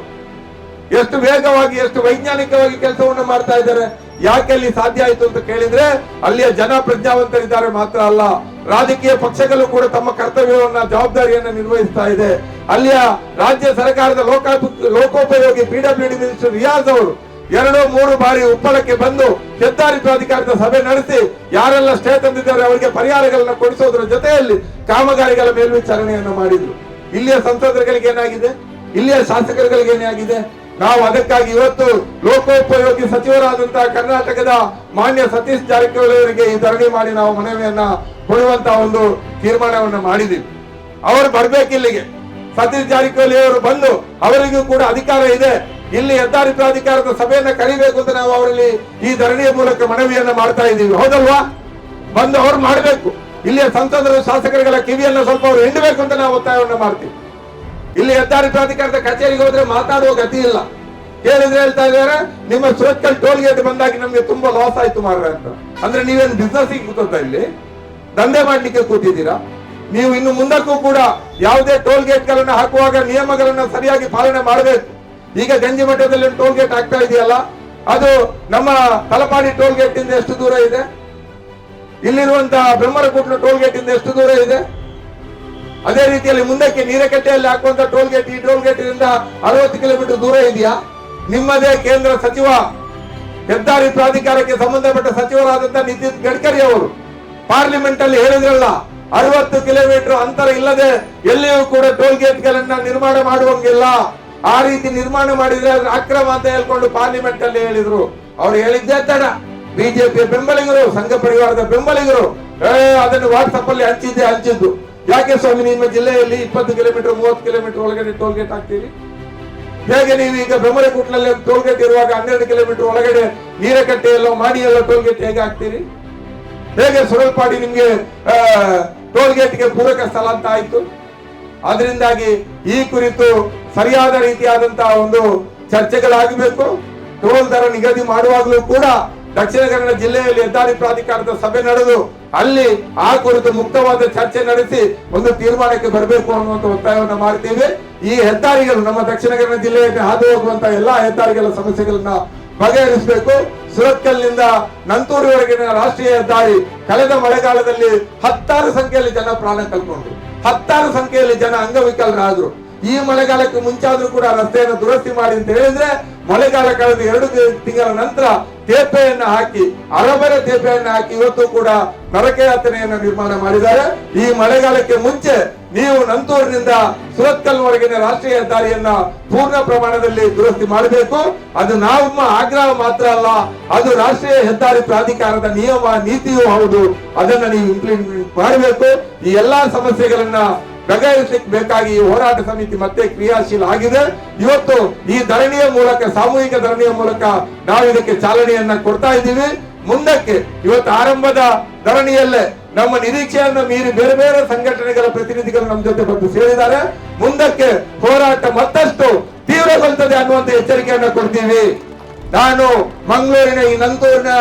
ಎಷ್ಟು ವೇಗವಾಗಿ, ಎಷ್ಟು ವೈಜ್ಞಾನಿಕವಾಗಿ ಕೆಲಸವನ್ನು ಮಾಡ್ತಾ ಇದ್ದಾರೆ, ಯಾಕೆ ಅಲ್ಲಿ ಸಾಧ್ಯ ಆಯ್ತು ಅಂತ ಕೇಳಿದ್ರೆ, ಅಲ್ಲಿಯ ಜನ ಪ್ರಜ್ಞಾವಂತರಿದ್ದಾರೆ ಮಾತ್ರ ಅಲ್ಲ. ರಾಜಕೀಯ ಪಕ್ಷಗಳು ಕೂಡ ತಮ್ಮ ಕರ್ತವ್ಯವನ್ನ, ಜವಾಬ್ದಾರಿಯನ್ನ ನಿರ್ವಹಿಸ್ತಾ ಇದೆ. ಅಲ್ಲಿಯ ರಾಜ್ಯ ಸರ್ಕಾರದ ಲೋಕಾಪ, ಲೋಕೋಪಯೋಗಿ ಪಿಡಬ್ಲ್ಯೂ ಡಿ ಮಿನಿಸ್ಟರ್ ರಿಯಾಜ್ ಅವರು ಎರಡು ಮೂರು ಬಾರಿ ಉಪ್ಪಳಕ್ಕೆ ಬಂದು ಹೆದ್ದಾರಿ ಪ್ರಾಧಿಕಾರದ ಸಭೆ ನಡೆಸಿ ಯಾರೆಲ್ಲ ಸ್ಟೇ ತಂದಿದ್ದಾರೆ ಅವರಿಗೆ ಪರಿಹಾರಗಳನ್ನ ಕೊಡಿಸೋದ್ರ ಜೊತೆಯಲ್ಲಿ ಕಾಮಗಾರಿಗಳ ಮೇಲ್ವಿಚಾರಣೆಯನ್ನು ಮಾಡಿದ್ರು. ಇಲ್ಲಿಯ ಸಂಸದರುಗಳಿಗೆ ಏನಾಗಿದೆ? ಇಲ್ಲಿಯ ಶಾಸಕರುಗಳಿಗೆ ಏನಾಗಿದೆ? ನಾವು ಅದಕ್ಕಾಗಿ ಇವತ್ತು ಲೋಕೋಪಯೋಗಿ ಸಚಿವರಾದಂತಹ ಕರ್ನಾಟಕದ ಮಾನ್ಯ ಸತೀಶ್ ಜಾರಕಿಹೊಳಿ ಈ ಧರಣಿ ಮಾಡಿ ನಾವು ಮನವಿಯನ್ನ ಕೊಡುವಂತ ಒಂದು ತೀರ್ಮಾನವನ್ನು ಮಾಡಿದ್ದೀವಿ ಅವರು ಬರ್ಬೇಕಿಲ್ಲಿಗೆ. ಸತೀಶ್ ಜಾರಕಿಹೊಳಿ ಅವರು ಬಂದು ಅವರಿಗೂ ಕೂಡ ಅಧಿಕಾರ ಇದೆ. ಇಲ್ಲಿ ಹೆದ್ದಾರಿ ಪ್ರಾಧಿಕಾರದ ಸಭೆಯನ್ನ ಕರಿಬೇಕು ಅಂತ ನಾವು ಅವರಲ್ಲಿ ಈ ಧರಣಿಯ ಮೂಲಕ ಮನವಿಯನ್ನ ಮಾಡ್ತಾ ಇದ್ದೀವಿ. ಹೌದಲ್ವಾ? ಬಂದು ಅವ್ರು ಮಾಡಬೇಕು. ಇಲ್ಲಿಯ ಸಂಸದರು, ಶಾಸಕರುಗಳ ಕಿವಿಯನ್ನ ಸ್ವಲ್ಪ ಅವ್ರು ಹಿಂಡಬೇಕು ಅಂತ ನಾವು ಒತ್ತಾಯವನ್ನ ಮಾಡ್ತೀವಿ. ಇಲ್ಲಿ ಹೆದ್ದಾರಿ ಪ್ರಾಧಿಕಾರದ ಕಚೇರಿಗೆ ಹೋದ್ರೆ ಮಾತಾಡುವ ಗತಿ ಇಲ್ಲ. ಹೇಳಿದ್ರೆ ಹೇಳ್ತಾ ಇದ್ದಾರೆ, ನಿಮ್ಮ ಸುರತ್ಕಲ್ ಟೋಲ್ ಗೇಟ್ ಬಂದಾಗಿ ನಮ್ಗೆ ತುಂಬಾ ಲಾಸ್ ಆಯ್ತು ಮಾರ್ರೆ ಅಂತ. ಅಂದ್ರೆ ನೀವೇನು ಬಿಸ್ನೆಸ್ ಕೂತ ಇಲ್ಲಿ? ದಂಧೆ ಮಾಡ್ಲಿಕ್ಕೆ ಕೂತಿದ್ದೀರಾ? ನೀವು ಇನ್ನು ಮುಂದಕ್ಕೂ ಕೂಡ ಯಾವುದೇ ಟೋಲ್ ಗೇಟ್ ಗಳನ್ನ ಹಾಕುವಾಗ ನಿಯಮಗಳನ್ನ ಸರಿಯಾಗಿ ಪಾಲನೆ ಮಾಡಬೇಕು. ಈಗ ಗಂಜಿ ಮಠದಲ್ಲಿ ಟೋಲ್ ಗೇಟ್ ಆಗ್ತಾ ಇದೆಯಲ್ಲ, ಅದು ನಮ್ಮ ತಲಪಾಡಿ ಟೋಲ್ ಗೇಟ್ ಇಂದ ಎಷ್ಟು ದೂರ ಇದೆ? ಇಲ್ಲಿರುವಂತಹ ಬ್ರಹ್ಮರಕೂಟ್ಲು ಟೋಲ್ ಗೇಟ್ ಇಂದ ಎಷ್ಟು ದೂರ ಇದೆ? ಅದೇ ರೀತಿಯಲ್ಲಿ ಮುಂದಕ್ಕೆ ನೀರಕಟ್ಟೆಯಲ್ಲಿ ಹಾಕುವಂತ ಟೋಲ್ ಗೇಟ್ ಈ ಟೋಲ್ ಗೇಟ್ ಇಂದ ಅರವತ್ತು ಕಿಲೋಮೀಟರ್ ದೂರ ಇದೆಯಾ? ನಿಮ್ಮದೇ ಕೇಂದ್ರ ಸಚಿವ, ಹೆದ್ದಾರಿ ಪ್ರಾಧಿಕಾರಕ್ಕೆ ಸಂಬಂಧಪಟ್ಟ ಸಚಿವರಾದಂತಹ ನಿತಿನ್ ಗಡ್ಕರಿ ಅವರು. ಪಾರ್ಲಿಮೆಂಟ್ ಅಲ್ಲಿ ಹೇಳಿದ್ರಲ್ಲ, ಅರವತ್ತು ಕಿಲೋಮೀಟರ್ ಅಂತರ ಇಲ್ಲದೆ ಎಲ್ಲಿಯೂ ಕೂಡ ಟೋಲ್ ಗೇಟ್ ಗಳನ್ನ ನಿರ್ಮಾಣ ಮಾಡುವಂಗಿಲ್ಲ. ಆ ರೀತಿ ನಿರ್ಮಾಣ ಮಾಡಿದ್ರೆ ಅಕ್ರಮ ಅಂತ ಹೇಳ್ಕೊಂಡು ಪಾರ್ಲಿಮೆಂಟ್ ಅಲ್ಲಿ ಹೇಳಿದ್ರು. ಅವ್ರು ಹೇಳಿದ್ದೇ ತಡ. ಬಿಜೆಪಿ ಬೆಂಬಲಿಗರು, ಸಂಘ ಪರಿವಾರದ ಬೆಂಬಲಿಗರು ಅದನ್ನು ವಾಟ್ಸಪ್ ಅಲ್ಲಿ ಹಂಚಿದ್ದೆ ಹಂಚಿದ್ದು. ಯಾಕೆ ಸ್ವಾಮಿ, ನಿಮ್ಮ ಜಿಲ್ಲೆಯಲ್ಲಿ ಇಪ್ಪತ್ತು ಕಿಲೋಮೀಟರ್ ಮೂವತ್ತು ಕಿಲೋಮೀಟರ್ ಒಳಗಡೆ ಟೋಲ್ ಗೇಟ್ ಹಾಕ್ತೀರಿ? ಹೇಗೆ ನೀವು ಈಗ ಬೆಂಬಲಕೂಟ್ನಲ್ಲಿ ಟೋಲ್ ಗೇಟ್ ಇರುವಾಗ ಹನ್ನೆರಡು ಕಿಲೋಮೀಟರ್ ಒಳಗಡೆ ನೀರಕಟ್ಟೆ ಎಲ್ಲ ಮಾಡಿ ಎಲ್ಲ ಟೋಲ್ ಗೇಟ್ ಹೇಗೆ ಹಾಕ್ತೀರಿ? ಹೇಗೆ ಸುರಲ್ಪಾಡಿ ನಿಮ್ಗೆ ಟೋಲ್ ಗೇಟ್ಗೆ ಪೂರಕ ಸ್ಥಳ ಅಂತ ಆಯ್ತು? ಅದರಿಂದಾಗಿ ಈ ಕುರಿತು ಸರಿಯಾದ ರೀತಿಯಾದಂತಹ ಒಂದು ಚರ್ಚೆಗಳಾಗಬೇಕು. ಟೋಲ್ ದರ ನಿಗದಿ ಮಾಡುವಾಗಲೂ ಕೂಡ ದಕ್ಷಿಣ ಕನ್ನಡ ಜಿಲ್ಲೆಯಲ್ಲಿ ಹೆದ್ದಾರಿ ಪ್ರಾಧಿಕಾರದ ಸಭೆ ನಡೆದು ಅಲ್ಲಿ ಆ ಕುರಿತು ಮುಕ್ತವಾದ ಚರ್ಚೆ ನಡೆಸಿ ಒಂದು ತೀರ್ಮಾನಕ್ಕೆ ಬರಬೇಕು ಅನ್ನುವಂತ ಒತ್ತಾಯವನ್ನು ಮಾಡ್ತೀವಿ. ಈ ಹೆದ್ದಾರಿಗಳು ನಮ್ಮ ದಕ್ಷಿಣ ಕನ್ನಡ ಜಿಲ್ಲೆಯಲ್ಲಿ ಹಾದು ಹೋಗುವಂತಹ ಎಲ್ಲಾ ಹೆದ್ದಾರಿಗಳ ಸಮಸ್ಯೆಗಳನ್ನ ಬಗೆಹರಿಸಬೇಕು. ಸುರತ್ಕಲ್ನಿಂದ ನಂತೂರಿವರೆಗಿನ ರಾಷ್ಟ್ರೀಯ ಹೆದ್ದಾರಿ ಕಳೆದ ಮಳೆಗಾಲದಲ್ಲಿ ಹತ್ತಾರು ಸಂಖ್ಯೆಯಲ್ಲಿ ಜನ ಪ್ರಾಣ ಕಳ್ಕೊಂಡ್ರು. ಹತ್ತಾರು ಸಂಖ್ಯೆಯಲ್ಲಿ ಜನ ಅಂಗವಿಕಲರಾದ್ರು. ಈ ಮಳೆಗಾಲಕ್ಕೆ ಮುಂಚಾದ್ರೂ ಕೂಡ ರಸ್ತೆಯನ್ನು ದುರಸ್ತಿ ಮಾಡಿ ಅಂತ ಹೇಳಿದ್ರೆ ಮಳೆಗಾಲ ಕಳೆದ ಎರಡು ತಿಂಗಳ ನಂತರ ತೇಪೆಯನ್ನು ಹಾಕಿ ಅರಬರ ತೇಪೆಯನ್ನು ಹಾಕಿ ಇವತ್ತು ಕೂಡ ನರಕಯಾತನೆಯನ್ನು ನಿರ್ಮಾಣ ಮಾಡಿದ್ದಾರೆ. ಈ ಮಳೆಗಾಲಕ್ಕೆ ಮುಂಚೆ ನೀವು ನಂತೂರಿನಿಂದ ಸುರತ್ಕಲ್ವರೆಗಿನ ರಾಷ್ಟ್ರೀಯ ಹೆದ್ದಾರಿಯನ್ನ ಪೂರ್ಣ ಪ್ರಮಾಣದಲ್ಲಿ ದುರಸ್ತಿ ಮಾಡಬೇಕು. ಅದು ನಮ್ಮ ಆಗ್ರಹ ಮಾತ್ರ ಅಲ್ಲ, ಅದು ರಾಷ್ಟ್ರೀಯ ಹೆದ್ದಾರಿ ಪ್ರಾಧಿಕಾರದ ನಿಯಮ, ನೀತಿಯೂ ಹೌದು. ಅದನ್ನ ನೀವು ಇಂಪ್ಲಿಮೆಂಟ್ ಮಾಡಬೇಕು. ಈ ಎಲ್ಲಾ ಸಮಸ್ಯೆಗಳನ್ನ ಬಗೆಹರಿಸಲಿಕ್ಕೆ ಬೇಕಾಗಿ ಈ ಹೋರಾಟ ಸಮಿತಿ ಮತ್ತೆ ಕ್ರಿಯಾಶೀಲ ಆಗಿದೆ. ಇವತ್ತು ಈ ಧರಣಿಯ ಮೂಲಕ, ಸಾಮೂಹಿಕ ಧರಣಿಯ ಮೂಲಕ ನಾವು ಇದಕ್ಕೆ ಚಾಲನೆಯನ್ನ ಕೊಡ್ತಾ ಇದ್ದೀವಿ. ಮುಂದಕ್ಕೆ ಇವತ್ತು ಆರಂಭದ ಧರಣಿಯಲ್ಲೇ ನಮ್ಮ ನಿರೀಕ್ಷೆಯನ್ನ ಮೀರಿ ಬೇರೆ ಬೇರೆ ಸಂಘಟನೆಗಳ ಪ್ರತಿನಿಧಿಗಳು ನಮ್ಮ ಜೊತೆ ಬಂದು ಸೇರಿದ್ದಾರೆ. ಮುಂದಕ್ಕೆ ಹೋರಾಟ ಮತ್ತಷ್ಟು ತೀವ್ರಗೊಳ್ತದೆ ಅನ್ನುವಂತ ಎಚ್ಚರಿಕೆಯನ್ನ ಕೊಡ್ತೀವಿ. ನಾನು ಮಂಗಳೂರಿನ, ಈ ನಂತೂರಿನ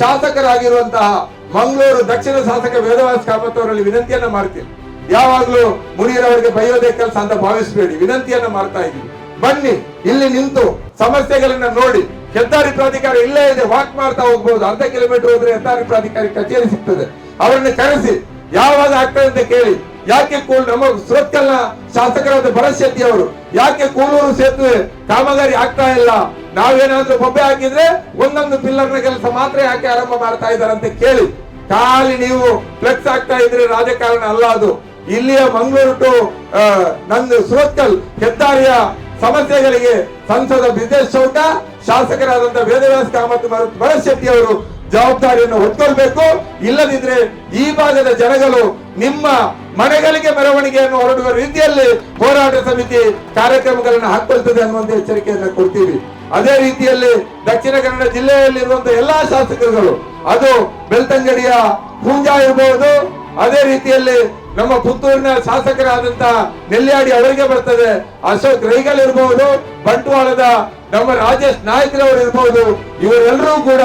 ಶಾಸಕರಾಗಿರುವಂತಹ ಮಂಗಳೂರು ದಕ್ಷಿಣ ಶಾಸಕ ವೇದವಾಸ ಕಾಮತ್ ಅವರಲ್ಲಿ ವಿನಂತಿಯನ್ನ ಮಾಡ್ತೀನಿ. ಯಾವಾಗ್ಲೂ ಮುನಿಯರವರಿಗೆ ಬೈಯೋದೇ ಕೆಲಸ ಅಂತ ಭಾವಿಸಬೇಡಿ. ವಿನಂತಿಯನ್ನ ಮಾಡ್ತಾ ಇದ್ದೀವಿ ಬನ್ನಿ, ಇಲ್ಲಿ ನಿಂತು ಸಮಸ್ಯೆಗಳನ್ನ ನೋಡಿ. ಹೆದ್ದಾರಿ ಪ್ರಾಧಿಕಾರ ಇಲ್ಲೇ ಇದೆ ವಾಕ್ ಮಾಡ್ತಾ ಹೋಗ್ಬೋದು. ಅರ್ಧ ಕಿಲೋಮೀಟರ್ ಹೋದ್ರೆ ಹೆದ್ದಾರಿ ಪ್ರಾಧಿಕಾರಿ ಕಚೇರಿ ಸಿಗ್ತದೆ. ಅವರನ್ನು ಕರೆಸಿ, ಯಾವಾಗ ಆಗ್ತದೆ ಅಂತ ಕೇಳಿ. ಯಾಕೆ ಕೂಲ್, ನಮ್ಮ ಸುರತ್ಕಲ್ನ ಶಾಸಕರಾದ ಭರತ್ ಶೆಟ್ಟಿ ಅವರು, ಯಾಕೆ ಕೂಲೂರು ಸೇತುವೆ ಕಾಮಗಾರಿ ಆಗ್ತಾ ಇಲ್ಲ? ನಾವೇನಾದ್ರೂ ಬೊಬ್ಬೆ ಹಾಕಿದ್ರೆ ಒಂದೊಂದು ಪಿಲ್ಲರ್ನ ಕೆಲಸ ಮಾತ್ರ ಯಾಕೆ ಆರಂಭ ಮಾಡ್ತಾ ಇದ್ದಾರೆ ಅಂತ ಕೇಳಿ. ಖಾಲಿ ನೀವು ಫ್ಲೆಕ್ಸ್ ಆಗ್ತಾ ಇದ್ರೆ ರಾಜಕಾರಣ ಅಲ್ಲ ಅದು. ಇಲ್ಲಿಯ ಮಂಗಳೂರು ಟು ನಂದು ಸುರತ್ಕಲ್ ಹೆದ್ದಾರಿಯ ಸಮಸ್ಯೆಗಳಿಗೆ ಸಂಸದ ಬ್ರಿಜೇಶ್ ಚೌಟ ಶಾಸಕರಾದಂತಹ ವೇದವ್ಯಾಸ ಕಾಮತ್ ಭರತ್ ಶೆಟ್ಟಿ ಅವರು ಜವಾಬ್ದಾರಿಯನ್ನು ಹೊತ್ಕೊಳ್ಬೇಕು. ಇಲ್ಲದಿದ್ರೆ ಈ ಭಾಗದ ಜನಗಳು ನಿಮ್ಮ ಮನೆಗಳಿಗೆ ಮೆರವಣಿಗೆಯನ್ನು ಹೊರಡುವ ರೀತಿಯಲ್ಲಿ ಹೋರಾಟ ಸಮಿತಿ ಕಾರ್ಯಕ್ರಮಗಳನ್ನು ಹಾಕೊಳ್ತದೆ ಅನ್ನುವಂತ ಎಚ್ಚರಿಕೆಯನ್ನು ಕೊಡ್ತೀವಿ. ಅದೇ ರೀತಿಯಲ್ಲಿ ದಕ್ಷಿಣ ಕನ್ನಡ ಜಿಲ್ಲೆಯಲ್ಲಿರುವಂತಹ ಎಲ್ಲಾ ಶಾಸಕರುಗಳು, ಅದು ಬೆಳ್ತಂಗಡಿಯ ಪೂಂಜಾ ಇರಬಹುದು ಅದೇ ರೀತಿಯಲ್ಲಿ ನಮ್ಮ ಪುತ್ತೂರಿನ ಶಾಸಕರಾದಂತ ನೆಲ್ಯಾಡಿ ಅವರಿಗೆ ಬರ್ತದೆ. ಅಶೋಕ್ ರೈಗಲ್ ಇರಬಹುದು ಬಂಟ್ವಾಳದ ನಮ್ಮ ರಾಜೇಶ್ ನಾಯ್ಕರವರು ಇರಬಹುದು ಇವರೆಲ್ಲರೂ ಕೂಡ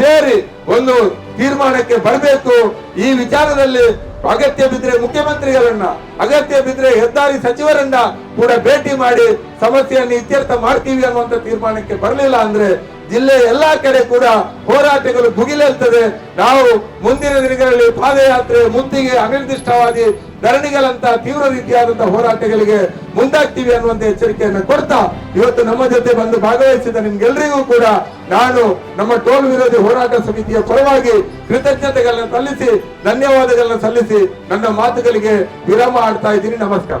ಸೇರಿ ಒಂದು ತೀರ್ಮಾನಕ್ಕೆ ಬರಬೇಕು. ಈ ವಿಚಾರದಲ್ಲಿ ಅಗತ್ಯ ಬಿದ್ರೆ ಮುಖ್ಯಮಂತ್ರಿಗಳನ್ನ, ಅಗತ್ಯ ಬಿದ್ರೆ ಹೆದ್ದಾರಿ ಸಚಿವರನ್ನ ಕೂಡ ಭೇಟಿ ಮಾಡಿ ಸಮಸ್ಯೆಯನ್ನು ಇತ್ಯರ್ಥ ಮಾಡ್ತೀವಿ ಅನ್ನುವಂತ ತೀರ್ಮಾನಕ್ಕೆ ಬರಲಿಲ್ಲ ಅಂದ್ರೆ ಜಿಲ್ಲೆಯ ಎಲ್ಲಾ ಕಡೆ ಕೂಡ ಹೋರಾಟಗಳು ಭುಗಿಲೇಳ್ತದೆ ನಾವು ಮುಂದಿನ ದಿನಗಳಲ್ಲಿ ಪಾದಯಾತ್ರೆ, ಮುತ್ತಿಗೆ ಅನಿರ್ದಿಷ್ಟವಾಗಿ ಧರಣಿಗಳಂತ ತೀವ್ರ ರೀತಿಯಾದಂತಹ ಹೋರಾಟಗಳಿಗೆ ಮುಂದಾಗ್ತೀವಿ ಅನ್ನುವಂತ ಎಚ್ಚರಿಕೆಯನ್ನು ಕೊಡ್ತಾ ಇವತ್ತು ನಮ್ಮ ಜೊತೆ ಬಂದು ಭಾಗವಹಿಸಿದ ನಿಮ್ಗೆಲ್ರಿಗೂ ಕೂಡ ನಾನು ನಮ್ಮ ಟೋಲ್ ವಿರೋಧಿ ಹೋರಾಟ ಸಮಿತಿಯ ಪರವಾಗಿ ಕೃತಜ್ಞತೆಗಳನ್ನ ಸಲ್ಲಿಸಿ, ಧನ್ಯವಾದಗಳನ್ನ ಸಲ್ಲಿಸಿ ನನ್ನ ಮಾತುಗಳಿಗೆ ವಿರಾಮ ಆಡ್ತಾ ಇದ್ದೀನಿ. ನಮಸ್ಕಾರ.